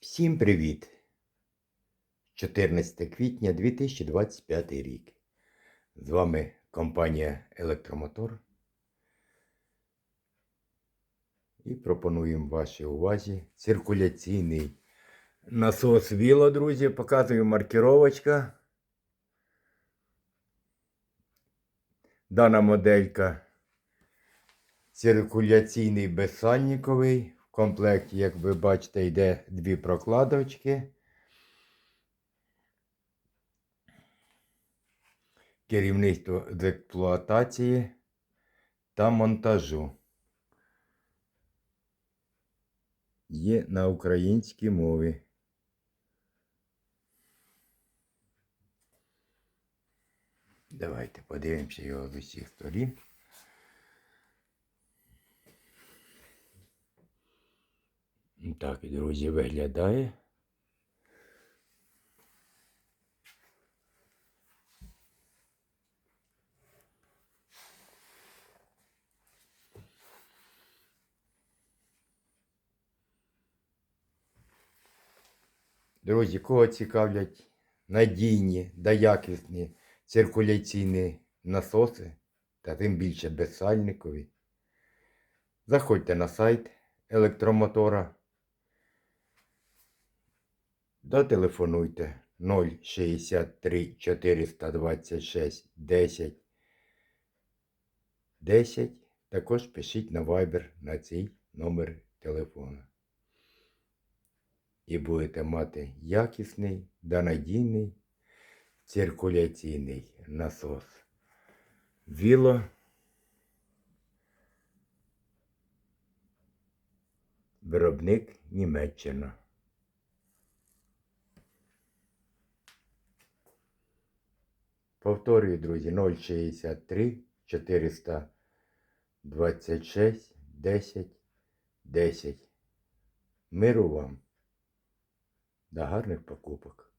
Всім привіт! 14 квітня 2025 рік. З вами компанія Електромотор. І пропонуємо вашій увазі циркуляційний насос Віло, друзі. Показую маркіровочка. Дана моделька циркуляційний безсальниковий. Комплекті, як ви бачите, йде дві прокладочки. Керівництво з експлуатації та монтажу. Є на українській мові. Давайте подивимося його з усіх сторін. Так, друзі, виглядає. Друзі, кого цікавлять надійні та якісні циркуляційні насоси, та тим більше безсальникові, заходьте на сайт електромотора. Дотелефонуйте 063 426 10 10. Також пишіть на Viber на цей номер телефона. І будете мати якісний та надійний циркуляційний насос. Віло. Виробник Німеччина. Повторюю, друзі, 063 426 10 10. Миру вам. До гарних покупок.